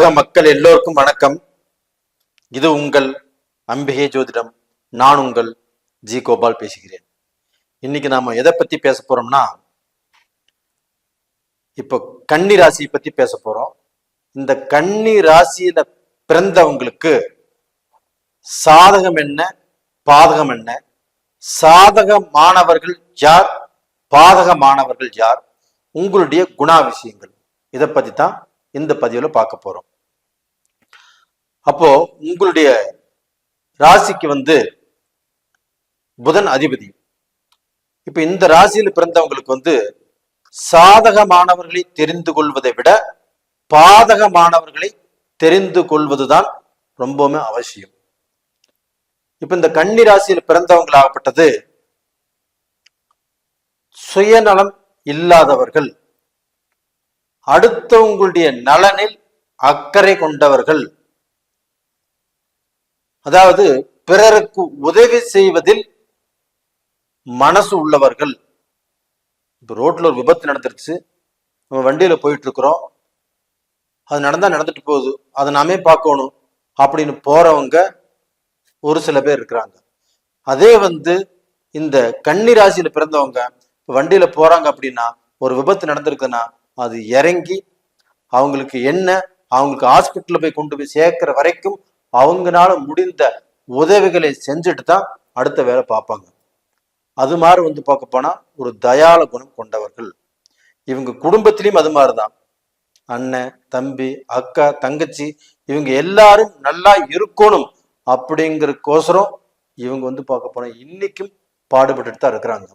உலக மக்கள் எல்லோருக்கும் வணக்கம். இது உங்கள் அம்பிகை ஜோதிடம். நான் உங்கள் ஜி கோபால் பேசுகிறேன். இன்னைக்கு நாம எதை பத்தி பேச போறோம்னா இப்போ கன்னி ராசியை பத்தி பேச போறோம். இந்த கன்னி ராசியில பிறந்தவங்களுக்கு சாதகம் என்ன பாதகம் என்ன? சாதக மாணவர்கள் யார் பாதக மாணவர்கள் யார்? உங்களுடைய குணாதிசயங்கள். இதை பத்தி தான் இந்த பதிவுல பார்க்க போறோம். அப்போ உங்களுடைய ராசிக்கு வந்து புதன் அதிபதி. இப்ப இந்த ராசியில் பிறந்தவங்களுக்கு வந்து சாதகமானவர்களை தெரிந்து கொள்வதை விட பாதகமானவர்களை தெரிந்து கொள்வதுதான் ரொம்பவுமே அவசியம். இப்ப இந்த கன்னி ராசியில் பிறந்தவங்களாகப்பட்டது சுயநலம் இல்லாதவர்கள் அடுத்தவங்களுடைய நலனில் அக்கறை கொண்டவர்கள் அதாவது பிறருக்கு உதவி செய்வதில் மனசு உள்ளவர்கள். இப்போ ரோட்ல ஒரு விபத்து நடந்துருச்சு. நம்ம வண்டியில போயிட்டு இருக்கிறோம் அது நடந்தா நடந்துட்டு போகுது. அதை நாமே பார்க்கணும் அப்படின்னு போறவங்க ஒரு சில பேர் இருக்கிறாங்க. அதே வந்து இந்த கன்னி ராசியில பிறந்தவங்க வண்டியில போறாங்க அப்படின்னா ஒரு விபத்து நடந்திருக்குன்னா அது இறங்கி அவங்களுக்கு என்ன அவங்களுக்கு ஹாஸ்பிட்டல்ல போய் கொண்டு போய் சேர்க்கிற வரைக்கும் அவங்களால முடிந்த உதவிகளை செஞ்சுட்டு தான் அடுத்த வேலை பார்ப்பாங்க. அது மாதிரி வந்து பார்க்க போனா ஒரு தயால குணம் கொண்டவர்கள். இவங்க குடும்பத்திலையும் அது மாதிரிதான் அண்ணன் தம்பி அக்கா தங்கச்சி இவங்க எல்லாரும் நல்லா இருக்கணும் அப்படிங்கிறக்கோசரம் இவங்க வந்து பார்க்க போனா இன்னைக்கும் பாடுபட்டுட்டு தான் இருக்கிறாங்க.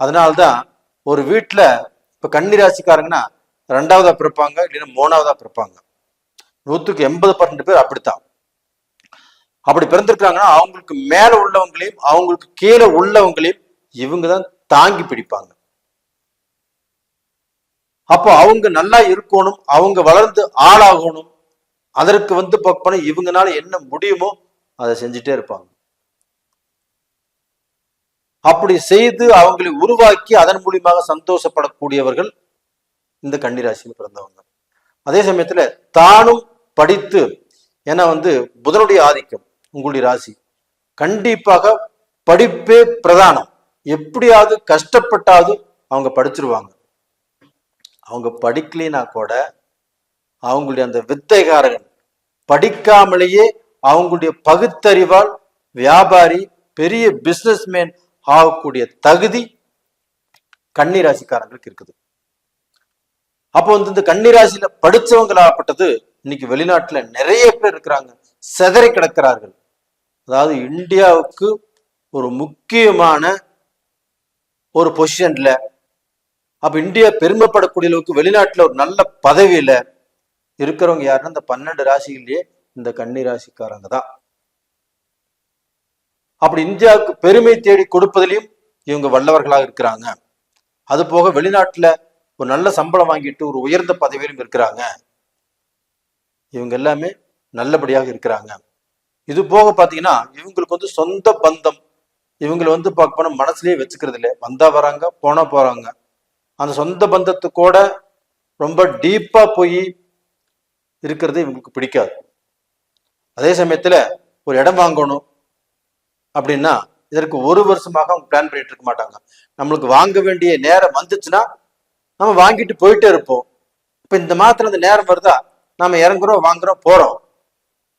அதனால்தான் ஒரு வீட்டில் இப்போ கன்னிராசிக்காரங்கன்னா ரெண்டாவதா பிறப்பாங்க இல்லைன்னா மூணாவதா பிறப்பாங்க. நூற்றுக்கு எண்பது பர்சன்ட் பேர் அப்படித்தான். அப்படி பிறந்திருக்கிறாங்கன்னா அவங்களுக்கு மேல உள்ளவங்களையும் அவங்களுக்கு கீழே உள்ளவங்களையும் இவங்க தான் தாங்கி பிடிப்பாங்க. அப்போ அவங்க நல்லா இருக்கணும் அவங்க வளர்ந்து ஆளாகணும் அதற்கு வந்து பார்ப்போனா இவங்கனால என்ன முடியுமோ அதை செஞ்சுட்டே இருப்பாங்க. அப்படி செய்து அவங்களை உருவாக்கி அதன் மூலியமாக சந்தோஷப்படக்கூடியவர்கள் இந்த கன்னிராசியில் பிறந்தவங்க. அதே சமயத்துல தானும் படித்து ஏன்னா வந்து புதனுடைய ஆதிக்கம். உங்களுடைய ராசி. கண்டிப்பாக படிப்பே பிரதானம். எப்படியாவது கஷ்டப்பட்டாவது அவங்க படிச்சிருவாங்க. அவங்க படிக்கலைனா கூட அவங்களுடைய அந்த வித்தைகாரகன் படிக்காமலேயே அவங்களுடைய பகுத்தறிவால் வியாபாரி பெரிய பிஸ்னஸ்மேன் ஆகக்கூடிய தகுதி கன்னிராசிக்காரங்களுக்கு இருக்குது. அப்போ வந்து இந்த கன்னிராசியில படிச்சவங்களாகப்பட்டது இன்னைக்கு வெளிநாட்டுல நிறைய பேர் இருக்கிறாங்க. செதறி கிடக்கிறார்கள். அதாவது இந்தியாவுக்கு ஒரு முக்கியமான ஒரு பொசிஷன்ல அப்ப இந்தியா பெருமைப்படக்கூடிய அளவுக்கு வெளிநாட்டுல ஒரு நல்ல பதவியில இருக்கிறவங்க யாருன்னா இந்த பன்னெண்டு ராசிகள்லயே இந்த கன்னி ராசிக்காரங்க தான். அப்படி இந்தியாவுக்கு பெருமை தேடி கொடுப்பதிலையும் இவங்க வல்லவர்களாக இருக்கிறாங்க. அது போக வெளிநாட்டுல ஒரு நல்ல சம்பளம் வாங்கிட்டு ஒரு உயர்ந்த பதவியிலும் இருக்கிறாங்க. இவங்க எல்லாமே நல்லபடியாக இருக்கிறாங்க. இது போக பாத்தீங்கன்னா இவங்களுக்கு வந்து சொந்த பந்தம். இவங்களை வந்து பார்க்க போனா மனசுலயே வச்சுக்கிறது இல்லை. வந்தா வராங்க போனா போறாங்க. அந்த சொந்த பந்தத்து கூட ரொம்ப டீப்பா போய் இருக்கிறது இவங்களுக்கு பிடிக்காது. அதே சமயத்துல ஒரு இடம் வாங்கணும் அப்படின்னா இதற்கு ஒரு வருஷமாக அவங்க பிளான் பண்ணிட்டு இருக்க மாட்டாங்க. நம்மளுக்கு வாங்க வேண்டிய நேரம் வந்துச்சுன்னா நம்ம வாங்கிட்டு போயிட்டே இருப்போம். இப்ப இந்த மாதத்துல இந்த நேரம் வருதா? நாம இறங்குறோம் வாங்குறோம் போறோம்.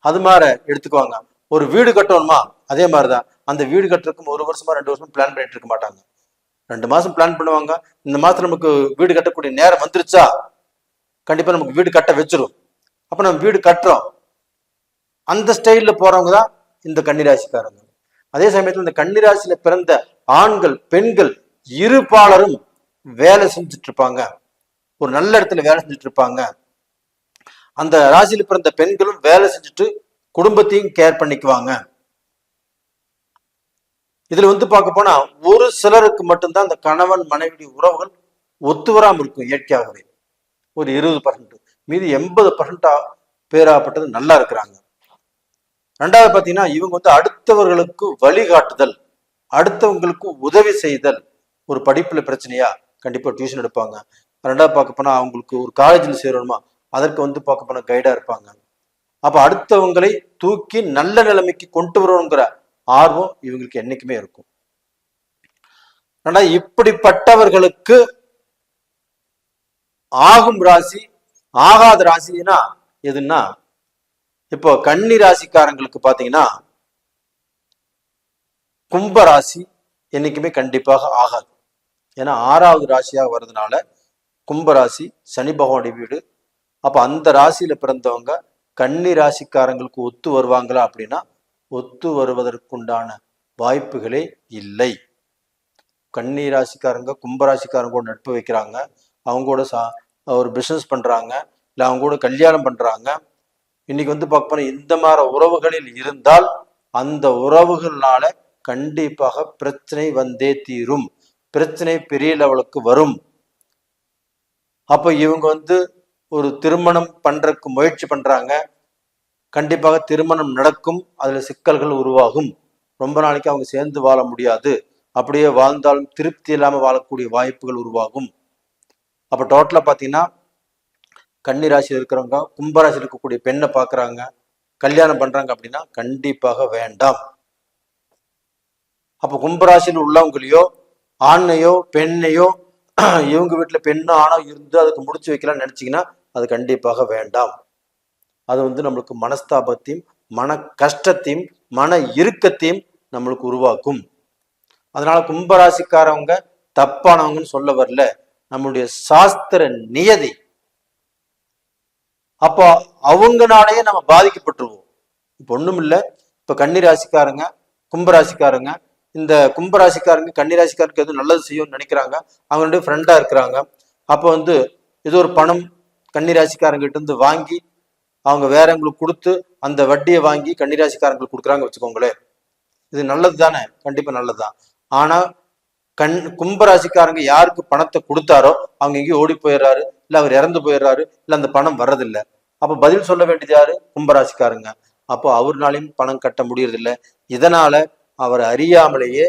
அது மாதிரி எடுத்துக்குவாங்க. ஒரு வீடு கட்டணுமா? அதே மாதிரிதான். அந்த வீடு கட்டுறதுக்கும் ஒரு வருஷமா ரெண்டு வருஷமா பிளான் பண்ணிட்டு இருக்க மாட்டாங்க. ரெண்டு மாசம் பிளான் பண்ணுவாங்க. இந்த மாசம் நமக்கு வீடு கட்டக்கூடிய நேரம் வந்துருச்சா? கண்டிப்பா நமக்கு வீடு கட்ட வச்சிரும். அப்ப நம்ம வீடு கட்டுறோம். அந்த ஸ்டைல்ல போறவங்க தான் இந்த கன்னிராசிக்காரங்க. அதே சமயத்துல இந்த கன்னிராசியில பிறந்த ஆண்கள் பெண்கள் இருபாலரும் வேலை செஞ்சுட்டு இருப்பாங்க. ஒரு நல்ல இடத்துல வேலை செஞ்சுட்டு இருப்பாங்க. அந்த ராசியில் பிறந்த பெண்களும் வேலை செஞ்சுட்டு குடும்பத்தையும் கேர் பண்ணிக்குவாங்க. இதுல வந்து பார்க்க போனா ஒரு சிலருக்கு மட்டும்தான் அந்த கணவன் மனைவி உறவுகள் ஒத்து வராமல் இருக்கும் இயற்கையாகவே. ஒரு இருபது பர்சன்ட் மீதி எண்பது பர்சன்டா பேராப்பட்டது நல்லா இருக்கிறாங்க. ரெண்டாவது பாத்தீங்கன்னா இவங்க வந்து அடுத்தவர்களுக்கு வழிகாட்டுதல் அடுத்தவங்களுக்கு உதவி செய்தல் ஒரு படிப்புல பிரச்சனையா கண்டிப்பா டியூஷன் எடுப்பாங்க. ரெண்டாவது பார்க்க போனா அவங்களுக்கு ஒரு காலேஜில் சேரணுமா? அதற்கு வந்து பார்க்க போனா கைடா இருப்பாங்க. அப்ப அடுத்தவங்களை தூக்கி நல்ல நிலைமைக்கு கொண்டு வரணுங்கிற ஆர்வம் இவங்களுக்கு என்னைக்குமே இருக்கும். ஆனா இப்படிப்பட்டவர்களுக்கு ஆகும் ராசி ஆகாத ராசினா எதுன்னா இப்போ கன்னி ராசிக்காரங்களுக்கு பாத்தீங்கன்னா கும்ப ராசி என்னைக்குமே கண்டிப்பாக ஆகாது. ஏன்னா ஆறாவது ராசியாக வர்றதுனால கும்பராசி சனி பகவானுடைய வீடு அப்ப அந்த ராசியில பிறந்தவங்க கன்னி ராசிக்காரங்களுக்கு ஒத்து வருவாங்களா அப்படின்னா ஒத்து வருவதற்குண்டான வாய்ப்புகளே இல்லை. கன்னி ராசிக்காரங்க கும்பராசிக்காரங்க கூட நட்பு வைக்கிறாங்க. அவங்க கூட சா ஒரு பிஸ்னஸ் பண்றாங்க. இல்லை அவங்க கூட கல்யாணம் பண்றாங்க. இன்னைக்கு வந்து பார்க்க இந்த மாதிரி உறவுகளில் இருந்தால் அந்த உறவுகள்னால கண்டிப்பாக பிரச்சனை வந்தே தீரும். பிரச்சனை பெரிய லெவலுக்கு வரும். அப்ப இவங்க வந்து ஒரு திருமணம் பண்றதுக்கு முயற்சி பண்றாங்க. கண்டிப்பாக திருமணம் நடக்கும். அதுல சிக்கல்கள் உருவாகும். ரொம்ப நாளைக்கு அவங்க சேர்ந்து வாழ முடியாது. அப்படியே வாழ்ந்தாலும் திருப்தி இல்லாமல் வாழக்கூடிய வாய்ப்புகள் உருவாகும். அப்ப டோட்டலா பாத்தீங்கன்னா கன்னி ராசியில் இருக்கிறவங்க கும்பராசியில் இருக்கக்கூடிய பெண்ணை பார்க்கறாங்க கல்யாணம் பண்றாங்க அப்படின்னா கண்டிப்பாக வேண்டாம். அப்ப கும்பராசியில் உள்ளவங்களையோ ஆணையோ பெண்ணையோ இவங்க வீட்டுல பெண்ணோ ஆணோ இருந்து அதுக்கு முடிச்சு வைக்கலாம்னு நினைச்சீங்கன்னா அது கண்டிப்பாக வேண்டாம். அது வந்து நம்மளுக்கு மனஸ்தாபத்தையும் மன கஷ்டத்தையும் மன இறுக்கத்தையும் நம்மளுக்கு உருவாக்கும். அதனால கும்பராசிக்காரவங்க தப்பானவங்கன்னு சொல்ல வரல. நம்மளுடைய சாஸ்திர நியதி. அப்போ அவங்கனாலேயே நம்ம பாதிக்கப்பட்டுருவோம். இப்போ ஒன்றும் இல்லை இப்ப கன்னிராசிக்காரங்க கும்பராசிக்காரங்க இந்த கும்பராசிக்காரங்க கன்னிராசிக்காருக்கு எதுவும் நல்லது செய்யும்னு நினைக்கிறாங்க. அவங்களுடைய ஃப்ரெண்டாக இருக்கிறாங்க. அப்போ வந்து ஏதோ ஒரு பணம் கன்னிராசிக்காரங்கிட்ட இருந்து வாங்கி அவங்க வேறவங்களுக்கு கொடுத்து அந்த வட்டியை வாங்கி கன்னிராசிக்காரங்களுக்கு கொடுக்குறாங்க வச்சுக்கோங்களேன். இது நல்லது தானே கண்டிப்பா நல்லதுதான். ஆனா கண் கும்பராசிக்காரங்க யாருக்கு பணத்தை கொடுத்தாரோ அவங்க எங்கேயும் ஓடி போயிடுறாரு இல்ல அவர் இறந்து போயிடுறாரு இல்ல அந்த பணம் வர்றதில்ல. அப்ப பதில் சொல்ல வேண்டியது யாரு? கும்பராசிக்காரங்க. அப்போ அவர்னாலையும் பணம் கட்ட முடியறதில்ல. இதனால அவர் அறியாமலேயே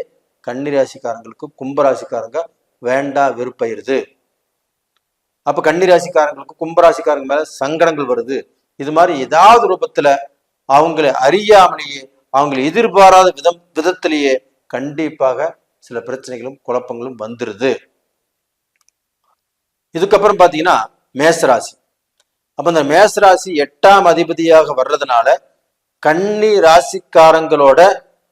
கன்னிராசிக்காரங்களுக்கு கும்பராசிக்காரங்க வேண்டா வெறுப்பயிடுது அப்ப கன்னிராசிக்காரங்களுக்கு கும்பராசிக்காரங்க மேல சங்கடங்கள் வருது. இது மாதிரி ஏதாவது ரூபத்துல அவங்களை அறியாமலேயே அவங்களை எதிர்பாராத விதம் விதத்திலேயே கண்டிப்பாக சில பிரச்சனைகளும் குழப்பங்களும் வந்துருது. இதுக்கப்புறம் பாத்தீங்கன்னா மேசராசி. அப்ப இந்த மேசராசி எட்டாம் அதிபதியாக வர்றதுனால கன்னி ராசிக்காரங்களோட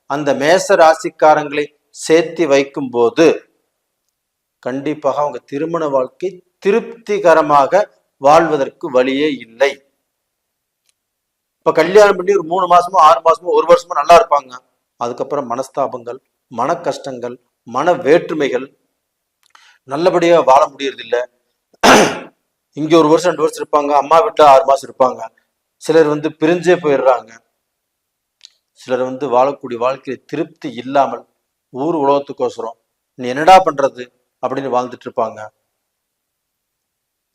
அந்த மேச ராசிக்காரங்களை சேர்த்து வைக்கும் போது கண்டிப்பாக அவங்க திருமண வாழ்க்கை திருப்திகரமாக வாழ்வதற்கு வழியே இல்லை. இப்ப கல்யாணம் பண்ணி ஒரு மூணு மாசமோ ஆறு மாசமோ ஒரு வருஷமோ நல்லா இருப்பாங்க. அதுக்கப்புறம் மனஸ்தாபங்கள் மன கஷ்டங்கள் மன வேற்றுமைகள் நல்லபடியா வாழ முடியறதில்ல. இங்க ஒரு வருஷம் ரெண்டு வருஷம் இருப்பாங்க. அம்மா வீட்டுல ஆறு மாசம் இருப்பாங்க. சிலர் வந்து பிரிஞ்சே போயிடுறாங்க. சிலர் வந்து வாழக்கூடிய வாழ்க்கையில திருப்தி இல்லாமல் ஊர் உலகத்துக்கோசரம் நீ என்னடா பண்றது? அப்படின்னு வாழ்ந்துட்டு இருப்பாங்க.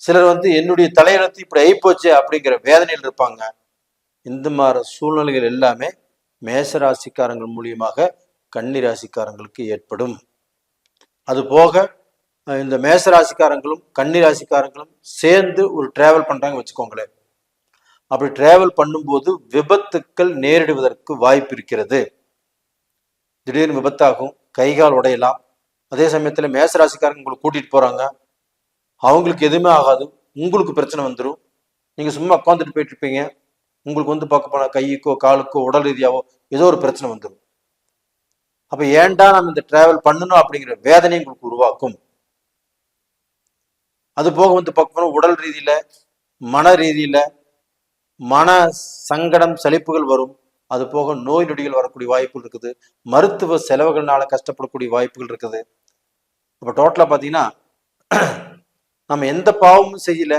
சிலர் வந்து என்னுடைய தலையெழுத்து இப்படி ஆயிப்போச்சு அப்படிங்கிற வேதனையில் இருப்பாங்க. இந்த மாதிரி சூழ்நிலைகள் எல்லாமே மேசராசிக்காரங்கள் மூலியமாக கன்னி ராசிக்காரங்களுக்கு ஏற்படும். அது போக இந்த இந்த மேசராசிக்காரங்களும் கன்னி ராசிக்காரங்களும் சேர்ந்து ஒரு டிராவல் பண்றாங்க வச்சுக்கோங்களேன். அப்படி டிராவல் பண்ணும்போது விபத்துக்கள் நேரிடுவதற்கு வாய்ப்பு இருக்கிறது. திடீர்னு விபத்தாகும் கைகால் உடையலாம். அதே சமயத்துல மேசராசிக்காரங்க உங்களை கூட்டிட்டு போறாங்க. அவங்களுக்கு எதுவுமே ஆகாது. உங்களுக்கு பிரச்சனை வந்துடும் நீங்கள் சும்மா உட்காந்துட்டு போயிட்டு இருப்பீங்க உங்களுக்கு வந்து பார்க்க போனால் கைக்கோ காலுக்கோ உடல் ரீதியாவோ ஏதோ ஒரு பிரச்சனை வந்துடும் அப்போ ஏன்டா நம்ம இந்த டிராவல் பண்ணணும் அப்படிங்கிற வேதனை உங்களுக்கு உருவாக்கும். அது போக வந்து பார்க்க போனால் உடல் ரீதியில் மன ரீதியில் மன சங்கடம் சலிப்புகள் வரும். அது போக நோய் நொடிகள் வரக்கூடிய வாய்ப்புகள் இருக்குது. மருத்துவ செலவுகள்னால கஷ்டப்படக்கூடிய வாய்ப்புகள் இருக்குது. இப்போ டோட்டலாக பார்த்தீங்கன்னா நம்ம எந்த பாவமும் செய்யல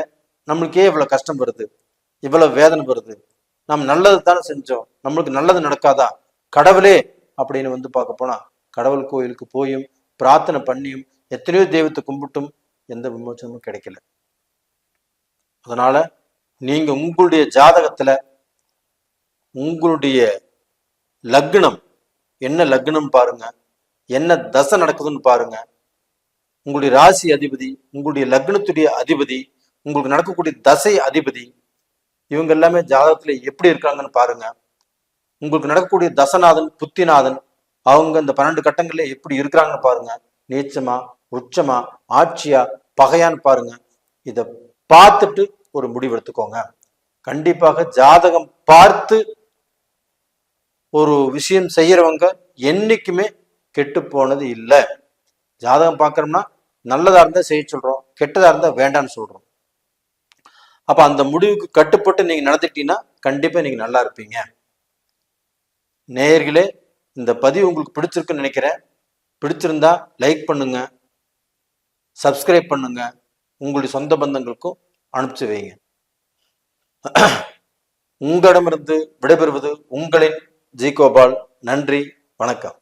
நம்மளுக்கே இவ்வளவு கஷ்டம் வருது இவ்வளோ வேதனை வருது. நம்ம நல்லது தானே செஞ்சோம் நம்மளுக்கு நல்லது நடக்காதா? கடவுளே! அப்படின்னு வந்து பார்க்க போனா கடவுள் கோயிலுக்கு போயும் பிரார்த்தனை பண்ணியும் எத்தனையோ தெய்வத்தை கும்பிட்டும் எந்த விமோச்சனமும் கிடைக்கல. அதனால நீங்க உங்களுடைய ஜாதகத்துல உங்களுடைய லக்னம் என்ன லக்னம் பாருங்க என்ன தசை நடக்குதுன்னு பாருங்க உங்களுடைய ராசி அதிபதி உங்களுடைய லக்னத்துடைய அதிபதி உங்களுக்கு நடக்கக்கூடிய தசை அதிபதி இவங்க எல்லாமே ஜாதகத்துல எப்படி இருக்காங்கன்னு பாருங்க. உங்களுக்கு நடக்கக்கூடிய தசநாதன் புத்திநாதன் அவங்க இந்த பன்னெண்டு கட்டங்கள்ல எப்படி இருக்கிறாங்கன்னு பாருங்க. நீச்சமா உச்சமா ஆட்சியா பகையான்னு பாருங்க. இதை பார்த்துட்டு ஒரு முடிவு எடுத்துக்கோங்க. கண்டிப்பாக ஜாதகம் பார்த்து ஒரு விஷயம் செய்யறவங்க என்னைக்குமே கெட்டு போனது இல்லை. ஜாதகம் பார்க்குறோம்னா நல்லதாக இருந்தால் செய்ய சொல்கிறோம் கெட்டதாக இருந்தால் வேண்டாம்னு சொல்கிறோம் அப்போ அந்த முடிவுக்கு கட்டுப்பட்டு நீங்கள் நடந்துட்டீங்கன்னா கண்டிப்பாக நீங்கள் நல்லா இருப்பீங்க. நேயர்களே இந்த பதிவு உங்களுக்கு பிடிச்சிருக்குன்னு நினைக்கிறேன். பிடிச்சிருந்தா லைக் பண்ணுங்க சப்ஸ்கிரைப் பண்ணுங்க உங்களுடைய சொந்த பந்தங்களுக்கும் அனுப்பிச்சு வைங்க. உங்களிடமிருந்து விடைபெறுவது உங்களின் ஜி கோபால். நன்றி வணக்கம்.